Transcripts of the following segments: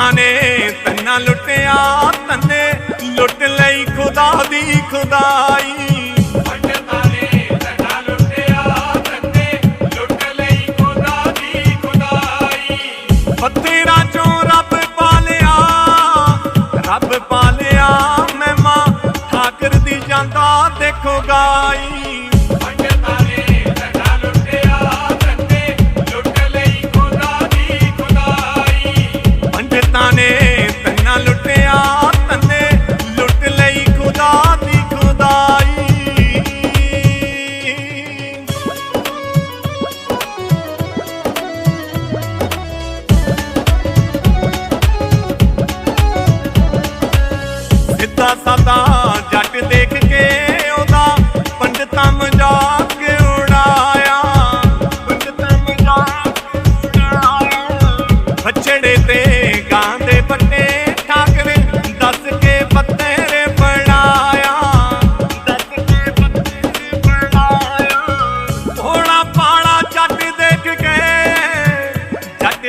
ਲੋਕਾਂ ਨੇ ਤੰਨਾ ਲੁੱਟਿਆ, ਤੰਨੇ ਲੁੱਟ ਲਈ ਖੁਦਾ ਦੀ ਖੁਦਾਈ। ਰੱਬ ਪਾਲਿਆ ਮੈਂ ਮਾਂ ਠਾਕਰ ਦੀ ਜਾਂਦਾ ਦੇਖੋ ਗਾਈ।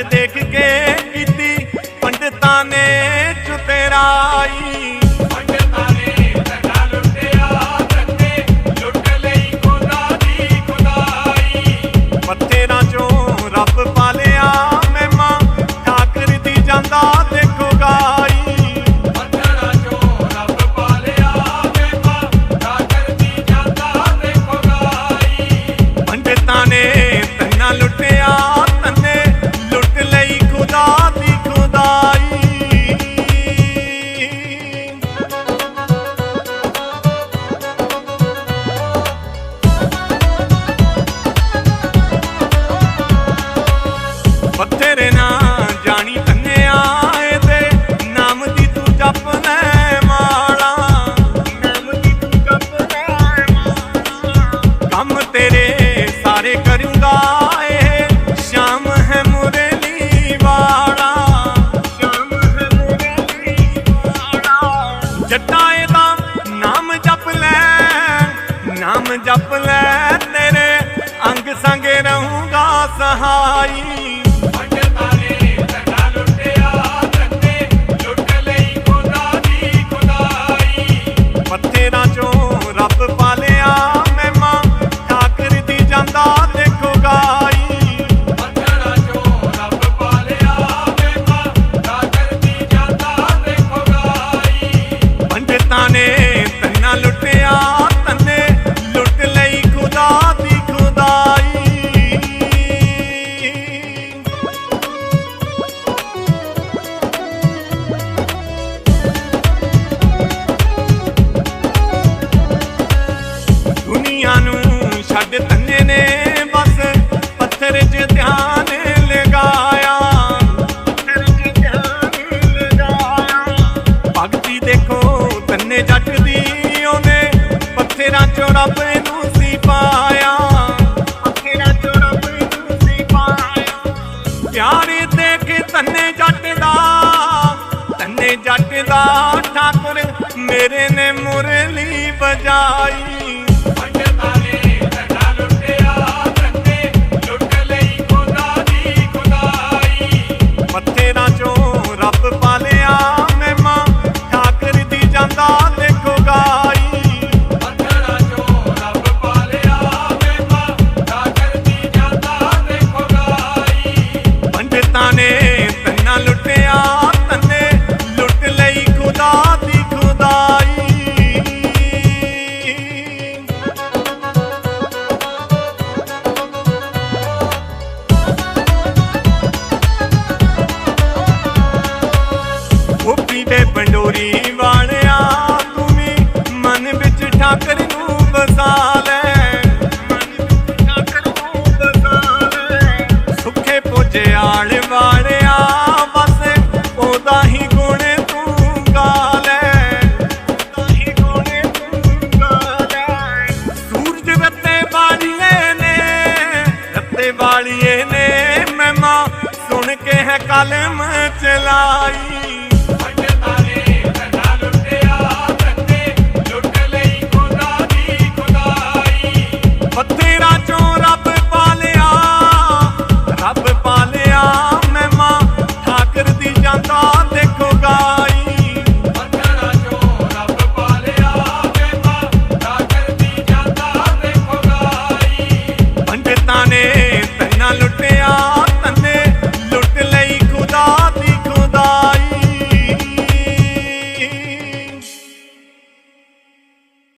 देख ਰਹੂੰਗਾ ਸਹਾਈ। ਪਿਆਰੇ ਦੇ ਕੇ ਧੰਨੇ ਜੱਟ ਦਾ ਧੰਨੇ ਜੱਟ ਦਾ ਠਾਕੁਰ ਮੇਰੇ ਨੇ ਮੁਰਲੀ ਬਜਾਈ ਵਾਲੀਏ ਨੇ ਮਹਿਮਾ ਸੁਣ ਕੇ ਹੈ ਕਲਮ ਚਲਾਈ।